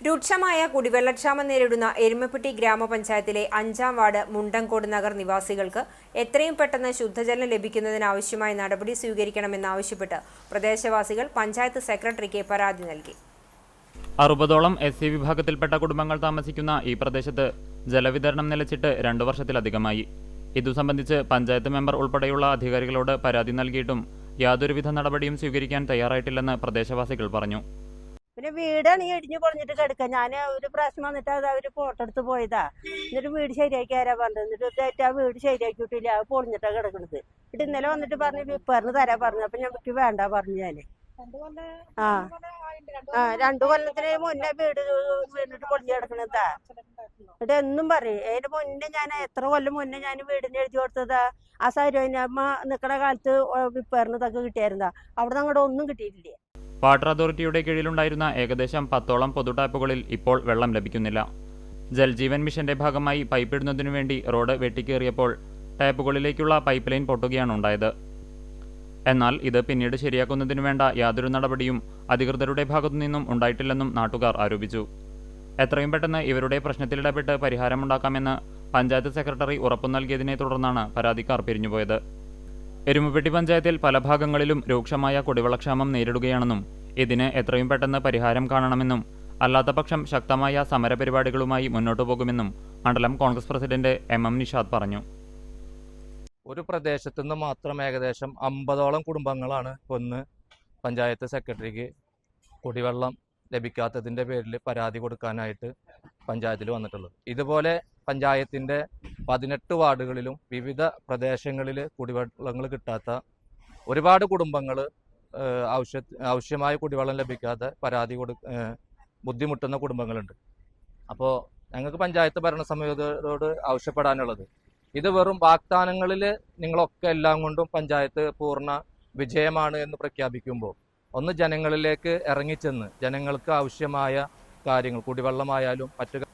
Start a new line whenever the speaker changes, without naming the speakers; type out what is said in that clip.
രൂക്ഷമായ കുടിവെള്ളക്ഷാമം നേരിടുന്ന എരുമപ്പെട്ടി ഗ്രാമപഞ്ചായത്തിലെ അഞ്ചാം വാർഡ് മുണ്ടൻകോട് നഗർ നിവാസികൾക്ക് എത്രയും പെട്ടെന്ന് ശുദ്ധജലം ലഭിക്കുന്നതിനാവശ്യമായ നടപടി സ്വീകരിക്കണമെന്നാവശ്യപ്പെട്ട് പ്രദേശവാസികൾ പഞ്ചായത്ത് സെക്രട്ടറിക്ക് പരാതി നൽകി.
അറുപതോളം എസ് സി വിഭാഗത്തിൽപ്പെട്ട കുടുംബങ്ങൾ താമസിക്കുന്ന ഈ പ്രദേശത്ത് ജലവിതരണം നിലച്ചിട്ട് രണ്ടു വർഷത്തിലധികമായി. ഇതു സംബന്ധിച്ച് പഞ്ചായത്ത് മെമ്പർ ഉൾപ്പെടെയുള്ള അധികാരികളോട് പരാതി നൽകിയിട്ടും യാതൊരുവിധ നടപടിയും സ്വീകരിക്കാൻ തയ്യാറായിട്ടില്ലെന്ന് പ്രദേശവാസികൾ പറഞ്ഞു.
പിന്നെ വീടാണ് ഈ ഇടിഞ്ഞു പൊളിഞ്ഞിട്ട് കിടക്കുക. ഞാൻ ഒരു പ്രാവശ്യം വന്നിട്ട് അത് അവർ ഫോട്ടോ എടുത്ത് പോയതാ. എന്നിട്ട് വീട് ശരിയാക്കി ആരാ പറഞ്ഞത്? എന്നിട്ട് ഇതായിട്ട് ആ വീട് ശരിയാക്കിയിട്ടില്ല. അത് പൊളിഞ്ഞിട്ടാ കിടക്കണത്. എന്നിട്ട് ഇന്നലെ വന്നിട്ട് പറഞ്ഞു വിപ്പറിന് തരാ പറഞ്ഞു. അപ്പൊ ഞമ്മക്ക് വേണ്ട പറഞ്ഞു ഞാൻ. ആ. ആ രണ്ടു കൊല്ലത്തിന് മുന്നേ വീട് വീണിട്ട് പൊളിഞ്ഞു കിടക്കണതാ. എന്നിട്ട് എന്നും പറയും അതിന്റെ മുന്നേ ഞാൻ എത്ര കൊല്ലം മുന്നേ ഞാൻ വീടിന് എഴുതി കൊടുത്തതാ? ആ സരോനമ്മ നിക്കണ കാലത്ത് വിപ്പറിന് ഇതൊക്കെ കിട്ടിയായിരുന്നാ അവിടെ അങ്ങോട്ട് ഒന്നും കിട്ടിയിട്ടില്ല.
വാട്ടർ അതോറിറ്റിയുടെ കീഴിലുണ്ടായിരുന്ന ഏകദേശം പത്തോളം പൊതു ടാപ്പുകളിൽ ഇപ്പോൾ വെള്ളം ലഭിക്കുന്നില്ല. ജൽജീവൻ മിഷന്റെ ഭാഗമായി പൈപ്പ് ഇടുന്നതിനു വേണ്ടി റോഡ് വെട്ടിക്കേറിയപ്പോൾ ടാപ്പുകളിലേക്കുള്ള പൈപ്പ് ലൈൻ പൊട്ടുകയാണ് ഉണ്ടായത്. എന്നാൽ ഇത് പിന്നീട് ശരിയാക്കുന്നതിനു വേണ്ട യാതൊരു നടപടിയും അധികൃതരുടെ ഭാഗത്തു നിന്നും ഉണ്ടായിട്ടില്ലെന്നും നാട്ടുകാർ ആരോപിച്ചു. എത്രയും പെട്ടെന്ന് ഇവരുടെ പ്രശ്നത്തിലിടപെട്ട് പരിഹാരമുണ്ടാക്കാമെന്ന് പഞ്ചായത്ത് സെക്രട്ടറി ഉറപ്പു നൽകിയതിനെ തുടർന്നാണ് പരാതിക്കാർ പിരിഞ്ഞുപോയത്. എരുമപ്പെട്ടി പഞ്ചായത്തിൽ പല ഭാഗങ്ങളിലും രൂക്ഷമായ കുടിവെള്ളക്ഷാമം നേരിടുകയാണെന്നും ഇതിന് എത്രയും പെട്ടെന്ന് പരിഹാരം കാണണമെന്നും അല്ലാത്തപക്ഷം ശക്തമായ സമരപരിപാടികളുമായി മുന്നോട്ടു പോകുമെന്നും മണ്ഡലം Congress president M M Nishad പറഞ്ഞു.
ഒരു പ്രദേശത്തു നിന്ന് മാത്രം ഏകദേശം അമ്പതോളം കുടുംബങ്ങളാണ് ഒന്ന് പഞ്ചായത്ത് സെക്രട്ടറിക്ക് കുടിവെള്ളം ലഭിക്കാത്തതിന്റെ പേരിൽ പരാതി കൊടുക്കാനായിട്ട് പഞ്ചായത്തിൽ വന്നിട്ടുള്ളത്. ഇതുപോലെ പഞ്ചായത്തിന്റെ പതിനെട്ട് വാർഡുകളിലും വിവിധ പ്രദേശങ്ങളിൽ കുടിവെള്ളങ്ങൾ കിട്ടാത്ത ഒരുപാട് കുടുംബങ്ങൾ ആവശ്യ ആവശ്യമായ കുടിവെള്ളം ലഭിക്കാതെ പരാതി കൊടു ബുദ്ധിമുട്ടുന്ന കുടുംബങ്ങളുണ്ട്. അപ്പോൾ ഞങ്ങൾക്ക് പഞ്ചായത്ത് ഭരണസമിതിയോട് ആവശ്യപ്പെടാനുള്ളത്. ഇത് വെറും വാഗ്ദാനങ്ങളിൽ നിങ്ങളൊക്കെ എല്ലാം കൊണ്ടും പഞ്ചായത്ത് പൂർണ വിജയമാണ് എന്ന് പ്രഖ്യാപിക്കുമ്പോൾ ഒന്ന് ജനങ്ങളിലേക്ക് ഇറങ്ങിച്ചെന്ന് ജനങ്ങൾക്ക് ആവശ്യമായ കാര്യങ്ങൾ കുടിവെള്ളമായാലും മറ്റു